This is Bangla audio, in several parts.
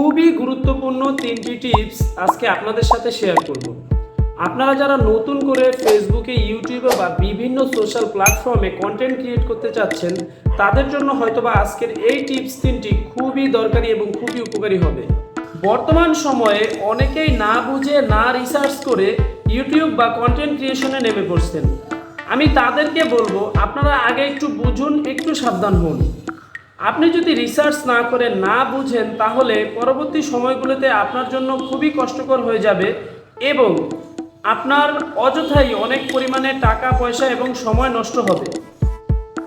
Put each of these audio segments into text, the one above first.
খুবই গুরুত্বপূর্ণ তিনটি টিপস আজকে আপনাদের সাথে শেয়ার করব। আপনারা যারা নতুন করে ফেসবুকে ইউটিউবে বা বিভিন্ন সোশ্যাল প্ল্যাটফর্মে কন্টেন্ট ক্রিয়েট করতে চাচ্ছেন, তাদের জন্য হয়তোবা আজকের এই টিপস তিনটি খুবই দরকারি এবং খুবই উপকারী হবে। বর্তমান সময়ে অনেকেই না বুঝে, না রিসার্চ করে ইউটিউব বা কন্টেন্ট ক্রিয়েশনে নেমে পড়ছেন। আমি তাদেরকে বলব, আপনারা আগে একটু বুঝুন, একটু সাবধান হন। আপনি যদি রিসার্চ না করে না বুঝেন, তাহলে পরবর্তী সময়গুলোতে আপনার জন্য খুবই কষ্টকর হয়ে যাবে এবং আপনার অযথাই অনেক পরিমাণে টাকা, পয়সা এবং সময় নষ্ট হবে।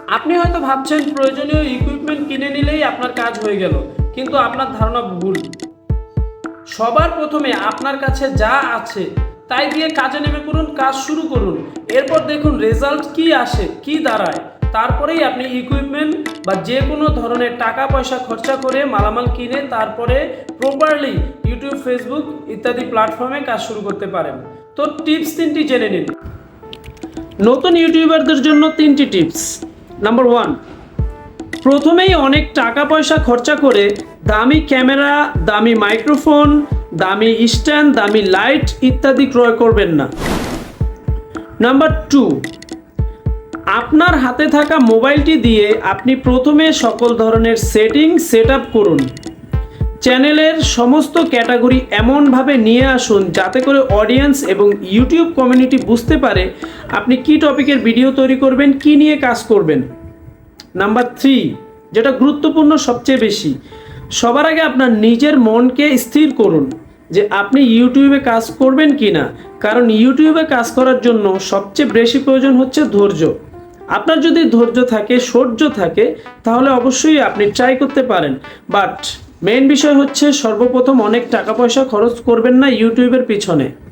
আপনি হয়তো ভাবছেন, প্রয়োজনীয় ইকুইপমেন্ট কিনে নিলেই আপনার কাজ হয়ে গেল। কিন্তু আপনার ধারণা ভুল। সবার প্রথমে আপনার কাছে যা আছে, তাই দিয়ে কাজে নেমে করুন কাজ শুরু করুন। এরপর দেখুন রেজাল্ট কি আসে, কি দাঁড়ায়। তারপরেই আপনি ইকুইপমেন্ট বা যে কোনো ধরনের টাকা পয়সা খরচা করে মালামাল কিনে তারপরে প্রপারলি ইউটিউব ফেসবুক ইত্যাদি প্ল্যাটফর্মে কাজ শুরু করতে পারেন। তো টিপস তিনটি জেনে নিন। নতুন ইউটিউবারদের জন্য তিনটি টিপস নাম্বার ওয়ান প্রথমেই অনেক টাকা পয়সা খরচা করে দামি ক্যামেরা, দামি মাইক্রোফোন দামি স্ট্যান্ড দামি লাইট ইত্যাদি ক্রয় করবেন না। নাম্বার টু আপনার হাতে থাকা মোবাইলটি দিয়ে আপনি প্রথমে সকল ধরনের সেটিং সেট করুন। চ্যানেলের সমস্ত ক্যাটাগরি এমনভাবে নিয়ে আসুন যাতে করে অডিয়েন্স এবং ইউটিউব কমিউনিটি বুঝতে পারে আপনি কি টপিকের ভিডিও তৈরি করবেন, কি নিয়ে কাজ করবেন। নাম্বার থ্রি, যেটা গুরুত্বপূর্ণ সবচেয়ে বেশি, সবার আগে আপনার নিজের মনকে স্থির করুন যে আপনি ইউটিউবে কাজ করবেন কি না কারণ ইউটিউবে কাজ করার জন্য সবচেয়ে বেশি প্রয়োজন হচ্ছে ধৈর্য। আপনার যদি ধৈর্য থাকে, সৌর্য থাকে, তাহলে অবশ্যই আপনি ট্রাই করতে পারেন। বাট মেন বিষয় হচ্ছে সর্বপ্রথম অনেক টাকা পয়সা খরচ করবেন না ইউটিউবের পিছনে।